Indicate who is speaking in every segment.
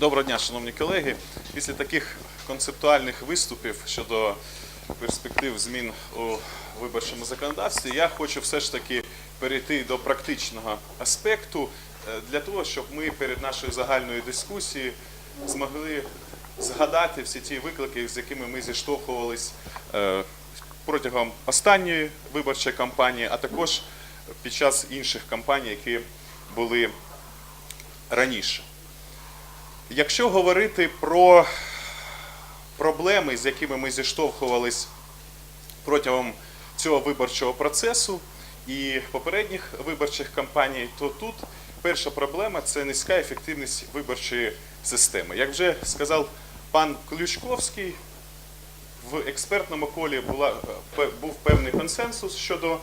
Speaker 1: Доброго дня, шановні колеги. Після таких концептуальних виступів щодо перспектив змін у виборчому законодавстві, я хочу все ж таки перейти до практичного аспекту е, для того, щоб ми перед нашою загальною дискусією змогли згадати всі ті виклики, з якими ми зіштовхувались е, протягом останньої виборчої кампанії, а також під час інших кампаній, які були раніше. Якщо говорити про проблеми, з якими ми зіштовхувались протягом цього виборчого процесу і попередніх виборчих кампаній, то тут перша проблема це низька ефективність виборчої системи. Як вже сказав пан Ключковський, в експертному колі була, був певний консенсус щодо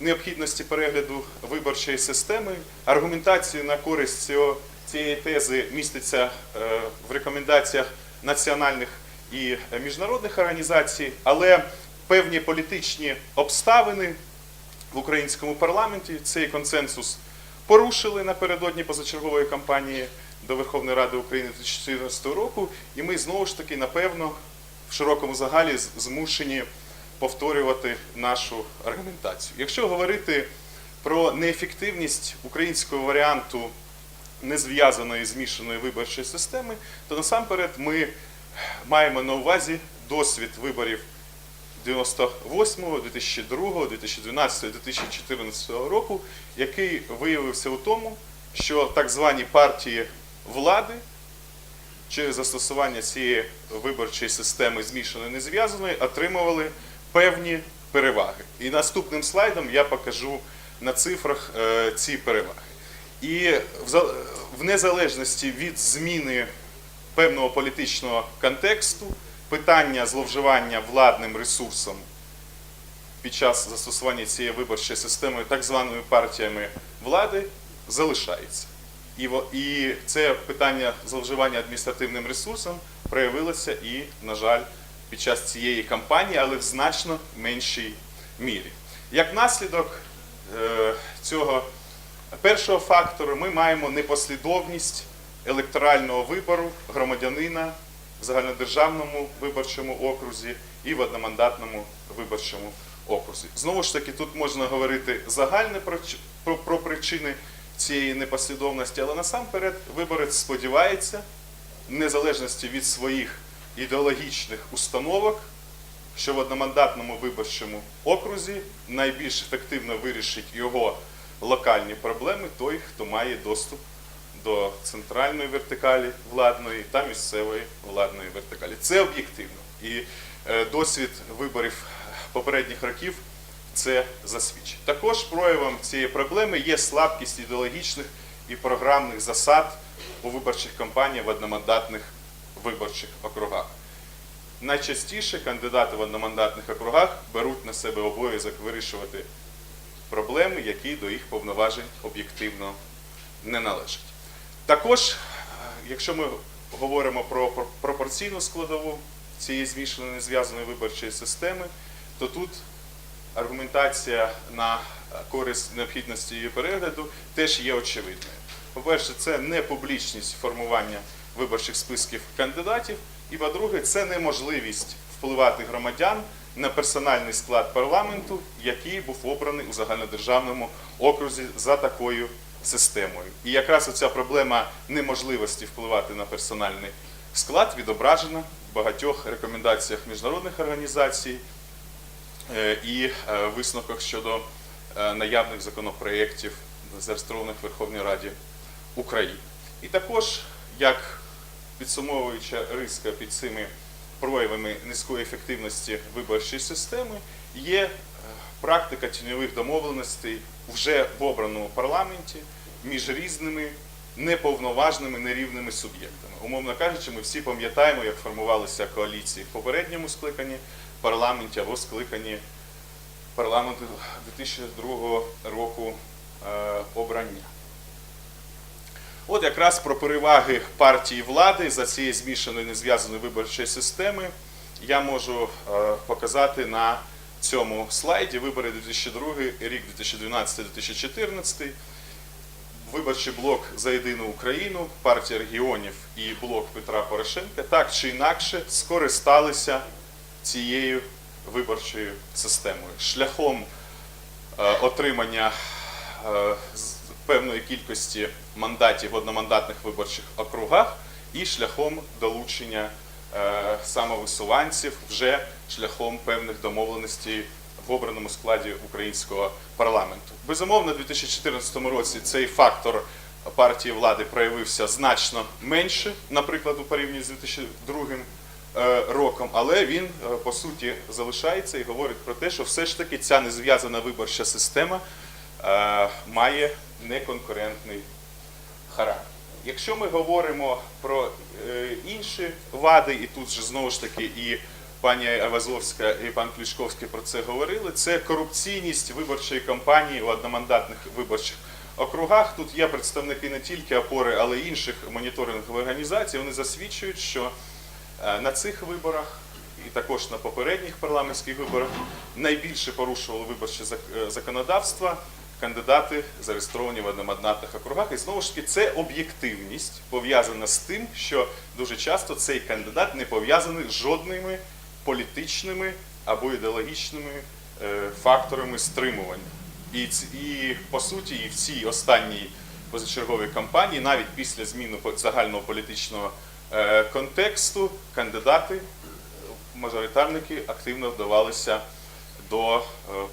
Speaker 1: необхідності перегляду виборчої системи. Аргументація на користь цього, цієї тези міститься е, в рекомендаціях національних і міжнародних організацій, але певні політичні обставини в українському парламенті цей консенсус порушили напередодні позачергової кампанії до Верховної Ради України 2014 року, і ми знову ж таки, напевно, в широкому загалі змушені повторювати нашу аргументацію. Якщо говорити про неефективність українського варіанту незв'язаної змішаної виборчої системи, то насамперед ми маємо на увазі досвід виборів 98, 2002, 2012, 2014 року, який виявився у тому, що так звані партії влади через застосування цієї виборчої системи змішаної незв'язаної отримували певні переваги. І наступним слайдом я покажу на цифрах е, ці переваги. І в незалежності від зміни певного політичного контексту, питання зловживання владним ресурсом під час застосування цієї виборчої системи так званими партіями влади залишається. І, це питання зловживання адміністративним ресурсом проявилося і, на жаль, під час цієї кампанії, але в значно меншій мірі. Як наслідок е, цього першого фактору ми маємо непослідовність електорального вибору громадянина в загальнодержавному виборчому окрузі і в одномандатному виборчому окрузі. Знову ж таки, тут можна говорити загальне про, причини цієї непослідовності, але насамперед виборець сподівається, в незалежності від своїх ідеологічних установок, що в одномандатному виборчому окрузі найбільш ефективно вирішить його локальні проблеми той, хто має доступ до центральної вертикалі владної та місцевої владної вертикалі. Це об'єктивно. І е, досвід виборів попередніх років це засвідчить. Також проявом цієї проблеми є слабкість ідеологічних і програмних засад у виборчих кампаніях в одномандатних виборчих округах. Найчастіше кандидати в одномандатних округах беруть на себе обов'язок вирішувати проблеми, які до їх повноважень об'єктивно не належать. Також, е, якщо ми говоримо про пропорційну складову цієї змішаної незв'язаної виборчої системи, то тут аргументація на користь необхідності її перегляду теж є очевидною. По-перше, це не публічність формування виборчих списків кандидатів, і по-друге, це неможливість впливати громадян на персональний склад парламенту, який був обраний у загальнодержавному окрузі за такою системою. І якраз оця проблема неможливості впливати на персональний склад відображена в багатьох рекомендаціях міжнародних організацій е, і е, висновках щодо е, наявних законопроєктів, зареєстрованих в Верховній Раді України. І також, як підсумовуюча риска під цими проявами низької ефективності виборчої системи, є е, практика тіньових домовленостей вже в обраному парламенті між різними неповноважними нерівними суб'єктами. Умовно кажучи, ми всі пам'ятаємо, як формувалися коаліції в попередньому скликанні парламенті або скликанні парламенту 2002 року е, обрання. От якраз про переваги партії влади за цієї змішаної незв'язаної виборчої системи я можу е, показати на цьому слайді. Вибори 2002 рік, 2012-2014. виборчий блок за єдину Україну, партія регіонів і блок Петра Порошенка так чи інакше скористалися цією виборчою системою шляхом е, отримання е, з- певної кількості мандатів в одномандатних виборчих округах і шляхом долучення е, самовисуванців вже шляхом певних домовленостей в обраному складі українського парламенту. Безумовно, у 2014 році цей фактор партії влади проявився значно менше, наприклад, у порівнянні з 2002 е, роком, але він е, по суті залишається і говорить про те, що все ж таки ця незв'язана виборча система має неконкурентний характер. Якщо ми говоримо про е, інші вади, і тут же знову ж таки і пані Авазовська і пан Клішковський про це говорили, це корупційність виборчої кампанії у одномандатних виборчих округах. Тут є представники не тільки опори, але й інших моніторингових організацій. Вони засвідчують, що е, на цих виборах і також на попередніх парламентських виборах найбільше порушували виборче е, законодавство кандидати зареєстровані в одномандатних округах. І знову ж таки, це об'єктивність пов'язана з тим, що дуже часто цей кандидат не пов'язаний з жодними політичними або ідеологічними е, факторами стримування. І, і по суті, і в цій останній позачерговій кампанії, навіть після зміни загального політичного е, контексту, кандидати, е, мажоритарники активно вдавалися до е,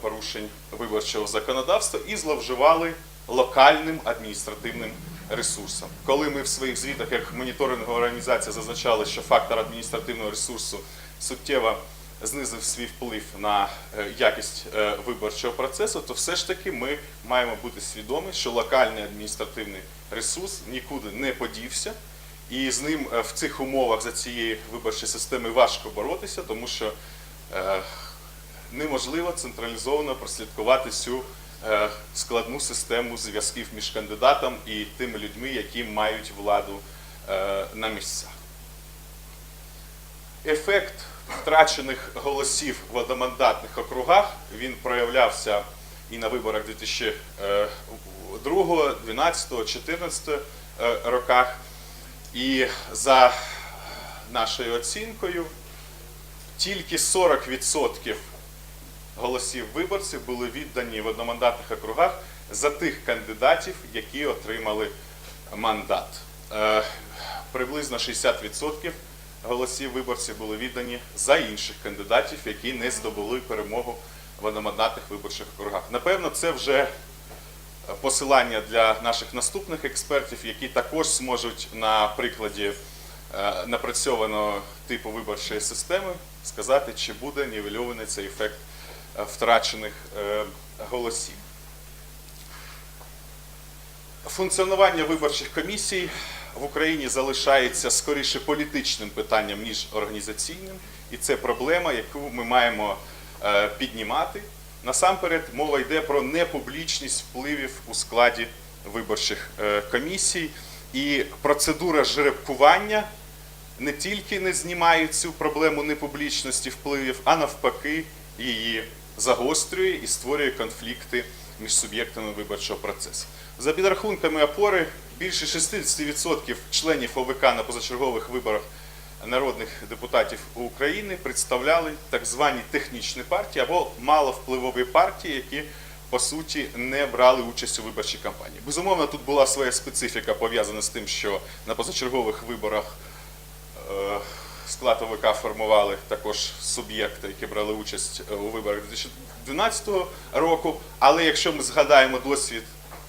Speaker 1: порушень виборчого законодавства і зловживали локальним адміністративним ресурсом. Коли ми в своїх звітах, як моніторингова організація, зазначали, що фактор адміністративного ресурсу суттєво знизив свій вплив на е, якість е, виборчого процесу, то все ж таки ми маємо бути свідомі, що локальний адміністративний ресурс нікуди не подівся. І з ним в цих умовах за цієї виборчої системи важко боротися, тому що неможливо централізовано прослідкувати цю е, складну систему зв'язків між кандидатом і тими людьми, які мають владу е, на місцях. Ефект втрачених голосів в одномандатних округах він проявлявся і на виборах 2002, 12, 2014 е, роках. І за нашою оцінкою, тільки 40% голосів виборців були віддані в одномандатних округах за тих кандидатів, які отримали мандат. Е, Приблизно 60% голосів виборців були віддані за інших кандидатів, які не здобули перемогу в одномандатних виборчих округах. Напевно, це вже посилання для наших наступних експертів, які також зможуть на прикладі е, напрацьованого типу виборчої системи сказати, чи буде нівельований цей ефект втрачених е, голосів. Функціонування виборчих комісій в Україні залишається скоріше політичним питанням, ніж організаційним, і це проблема, яку ми маємо е, піднімати. Насамперед, мова йде про непублічність впливів у складі виборчих е, комісій, і процедура жеребкування не тільки не знімає цю проблему непублічності впливів, а навпаки її загострює і створює конфлікти між суб'єктами виборчого процесу. За підрахунками опори, більше 60% членів ОВК на позачергових виборах народних депутатів України представляли так звані технічні партії або маловпливові партії, які по суті не брали участь у виборчій кампанії. Безумовно, тут була своя специфіка пов'язана з тим, що на позачергових виборах е, склад ОВК формували також суб'єкти, які брали участь е, у виборах 2012 року. Але якщо ми згадаємо досвід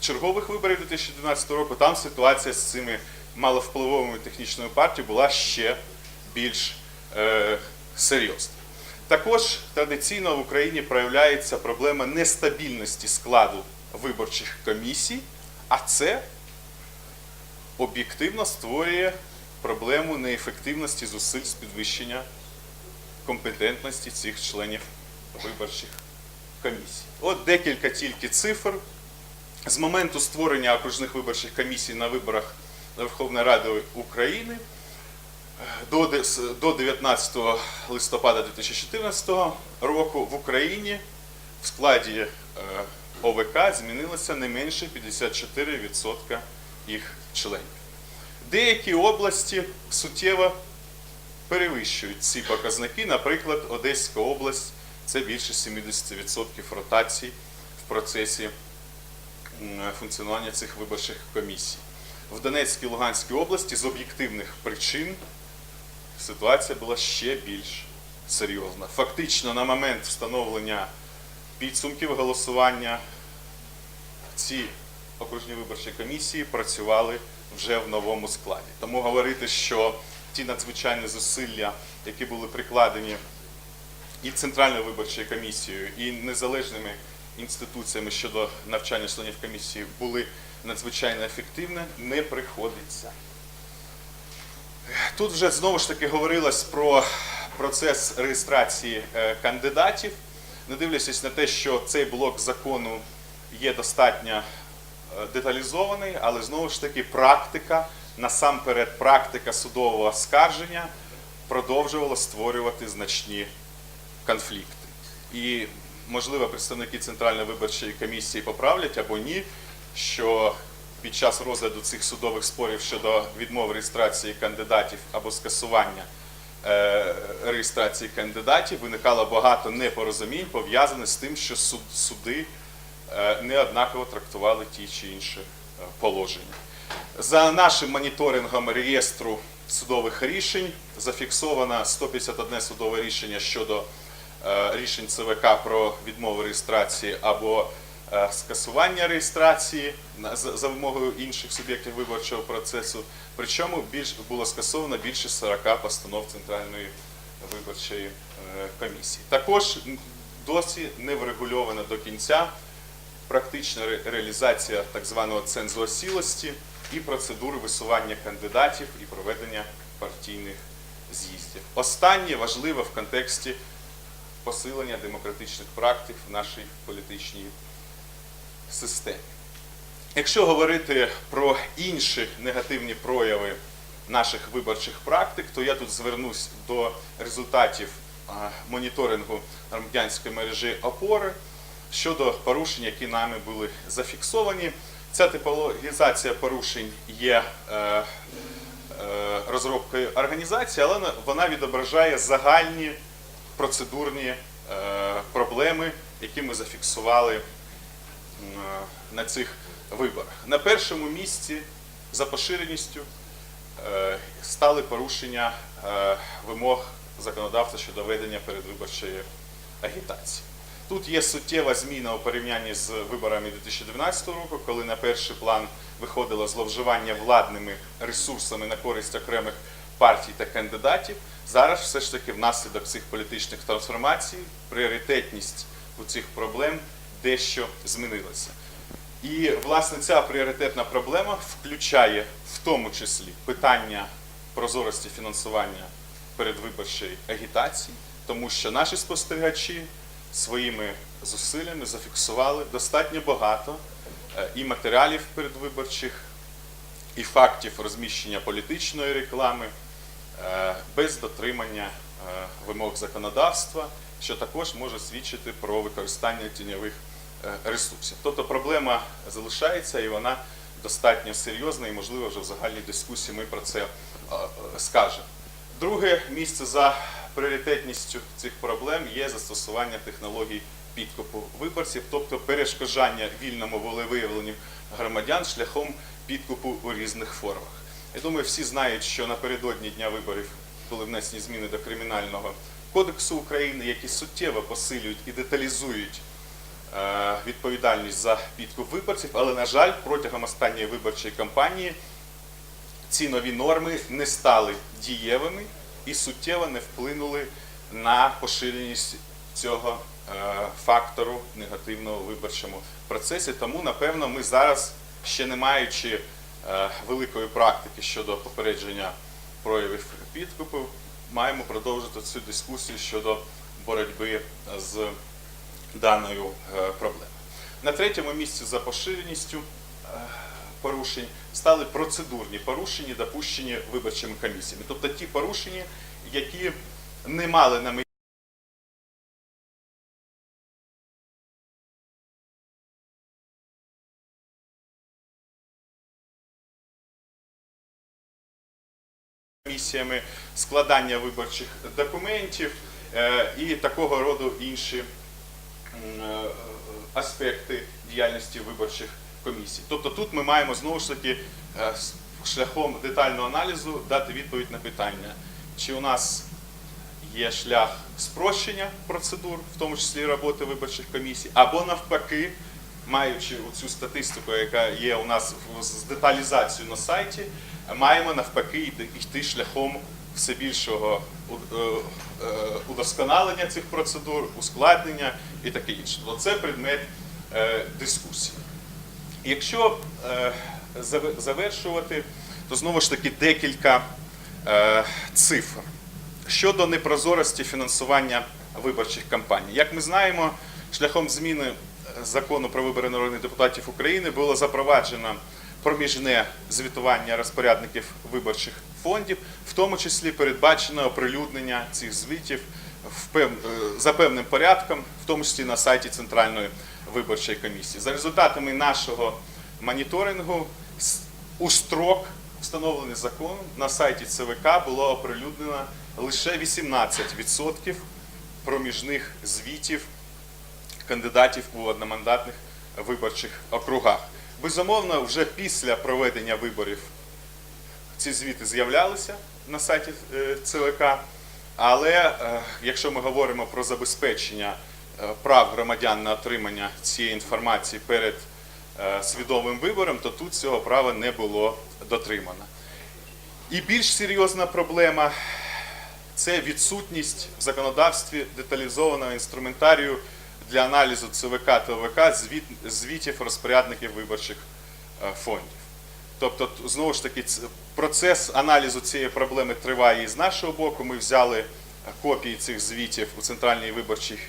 Speaker 1: чергових виборів 2012 року, там ситуація з цими маловпливовими технічними партіями була ще більш е, серйозна. Також традиційно в Україні проявляється проблема нестабільності складу виборчих комісій, а це об'єктивно створює проблему неефективності зусиль з підвищення компетентності цих членів виборчих комісій. От декілька тільки цифр. З моменту створення окружних виборчих комісій на виборах Верховної Ради України до де- с- до 19 листопада 2014 року в Україні в складі е, ОВК змінилося не менше 54% їх членів. Деякі області суттєво перевищують ці показники. Наприклад, Одеська область це більше 70% ротацій в процесі функціонування цих виборчих комісій. В Донецькій і Луганській області з об'єктивних причин ситуація була ще більш серйозна. Фактично, на момент встановлення підсумків голосування ці окружні виборчі комісії працювали вже в новому складі. Тому говорити, що ті надзвичайні зусилля, які були прикладені і Центральною виборчою комісією, і незалежними інституціями щодо навчання членів комісії були надзвичайно ефективні, не приходиться. Тут вже знову ж таки говорилось про процес реєстрації е, кандидатів. Не дивлячись на те, що цей блок закону є достатньо деталізований, але знову ж таки практика, насамперед практика судового скарження продовжувала створювати значні конфлікти. І, можливо, представники Центральної виборчої комісії поправлять або ні, що під час розгляду цих судових спорів щодо відмови реєстрації кандидатів або скасування е, реєстрації кандидатів виникало багато непорозумінь, пов'язаних з тим, що суд- суди е, неоднаково трактували ті чи інші е, положення. За нашим моніторингом реєстру судових рішень зафіксовано 151 судове рішення щодо е, рішень ЦВК про відмову реєстрації або е, скасування реєстрації за вимогою інших суб'єктів виборчого процесу. Причому було скасовано більше 40 постанов Центральної виборчої е, комісії. Також досі не врегульовано до кінця практична ре- реалізація так званого цензу і процедури висування кандидатів і проведення партійних з'їздів. Останнє важливе в контексті посилення демократичних практик в нашій політичній системі. Якщо говорити про інші негативні прояви наших виборчих практик, то я тут звернусь до результатів моніторингу громадянської мережі опори щодо порушень, які нами були зафіксовані. Ця типологізація порушень є е, е, розробкою організації, але вона- відображає загальні процедурні е, проблеми, які ми зафіксували на цих виборах. На першому місці за поширеністю стали порушення вимог законодавства щодо ведення передвиборчої агітації. Тут є суттєва зміна у порівнянні з виборами 2012 року, коли на перший план виходило зловживання владними ресурсами на користь окремих партій та кандидатів. Зараз все ж таки внаслідок цих політичних трансформацій пріоритетність у цих проблем дещо змінилася. І власне ця пріоритетна проблема включає в тому числі питання прозорості фінансування передвиборчої агітації, тому що наші спостерігачі своїми зусиллями зафіксували достатньо багато е, і матеріалів передвиборчих, і фактів розміщення політичної реклами е, без дотримання е, вимог законодавства, що також може свідчити про використання тіньових ресурсів. Тобто проблема залишається і вона достатньо серйозна, і можливо вже в загальній дискусії ми про це скажемо. Друге місце за пріоритетністю цих проблем є застосування технологій підкупу виборців, тобто перешкоджання вільному волевиявленню громадян шляхом підкупу у різних формах. Я думаю, всі знають, що напередодні дня виборів були внесені зміни до Кримінального кодексу України, які суттєво посилюють і деталізують е, відповідальність за підкуп виборців, але, на жаль, протягом останньої виборчої кампанії ці нові норми не стали дієвими і суттєво не вплинули на поширеність цього е, фактору негативного в виборчому процесі. Тому, напевно, ми зараз, ще не маючи е, великої практики щодо попередження проявів підкупу, маємо продовжити цю дискусію щодо боротьби з даною е, проблемою. На третьому місці за поширеністю порушень стали процедурні порушення, допущені виборчими комісіями, тобто ті порушення, які не мали на меті. Місіями складання виборчих документів е, і такого роду інші е, аспекти діяльності виборчих комісій. Тобто тут ми маємо знову ж таки е, шляхом детального аналізу дати відповідь на питання, чи у нас є шлях спрощення процедур, в тому числі роботи виборчих комісій, або навпаки, маючи цю статистику, яка є у нас з деталізацією на сайті, маємо навпаки йти- шляхом все більшого е, е, удосконалення цих процедур, ускладнення і таке інше. Тобто це предмет е, Якщо е, завершувати, то знову ж таки декілька е, цифр щодо непрозорості фінансування виборчих кампаній. Як ми знаємо, шляхом зміни е, закону про вибори народних депутатів України було запроваджено проміжне звітування розпорядників виборчих фондів, в тому числі передбачено оприлюднення цих звітів за певним порядком, в тому числі на сайті Центральної виборчої комісії. За результатами нашого моніторингу у строк, встановлений законом, на сайті ЦВК було оприлюднено лише 18% проміжних звітів кандидатів у одномандатних виборчих округах. Безумовно, вже після проведення виборів ці звіти з'являлися на сайті е, ЦВК, але е, якщо ми говоримо про забезпечення прав громадян на отримання цієї інформації перед е, свідомим вибором, то тут цього права не було дотримано. І більш серйозна проблема це відсутність в законодавстві деталізованого інструментарію для аналізу ЦВК та ОВК звітів розпорядників виборчих е, фондів. Тобто, знову ж таки, процес аналізу цієї проблеми триває і з нашого боку. Ми взяли е, копії цих звітів у Центральній виборчій е,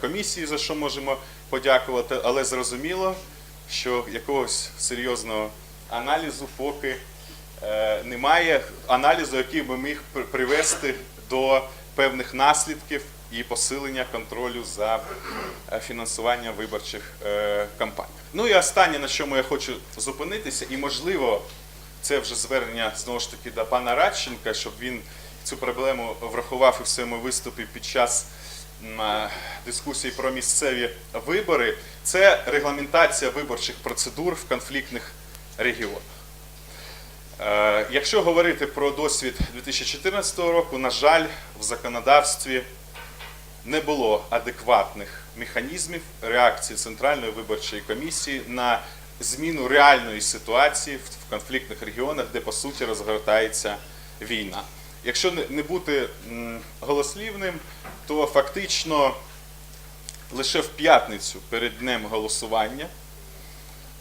Speaker 1: комісії, за що можемо подякувати, але зрозуміло, що якогось серйозного аналізу поки е, немає аналізу, який би міг привести до певних наслідків і посилення контролю за е, фінансуванням виборчих е, кампаній. Ну і останнє, на чому я хочу зупинитися, і можливо, це вже звернення знову ж таки до пана Радченка, щоб він цю проблему врахував і в своєму виступі під час е, дискусії про місцеві вибори. Це регламентація виборчих процедур в конфліктних регіонах. Е, Якщо говорити про досвід 2014 року, на жаль, в законодавстві не було адекватних механізмів реакції Центральної виборчої комісії на зміну реальної ситуації в конфліктних регіонах, де по суті розгортається війна. Якщо не- бути голослівним, то фактично лише в п'ятницю перед днем голосування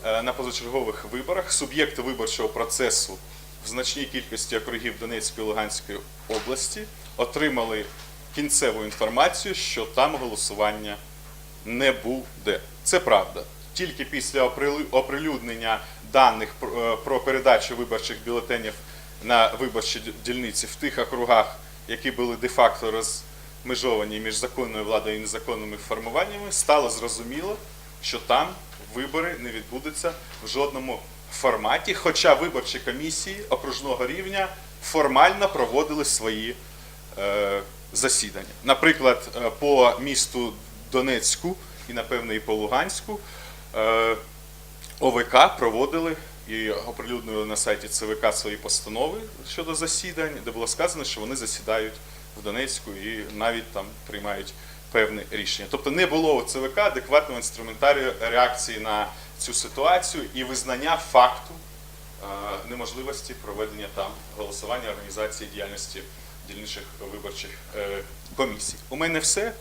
Speaker 1: е, на позачергових виборах суб'єкти виборчого процесу в значній кількості округів Донецької і Луганської області отримали кінцеву інформацію, що там голосування не буде. Це правда. Тільки після оприлюднення даних е, про передачу виборчих бюлетенів на виборчі дільниці в тих округах, які були де-факто розмежовані між законною владою і незаконними формуваннями, стало зрозуміло, що там вибори не відбудуться в жодному форматі, хоча виборчі комісії окружного рівня формально проводили свої е, засідання. Наприклад, е, по місту Донецьку і, напевно, і по Луганську е, ОВК проводили і оприлюднили на сайті ЦВК свої постанови щодо засідань, де було сказано, що вони засідають в Донецьку і навіть там приймають певне рішення. Тобто не було у ЦВК адекватного інструментарію реакції на цю ситуацію і визнання факту е, неможливості проведення там голосування організації діяльності дільничних виборчих е, комісій. У мене все.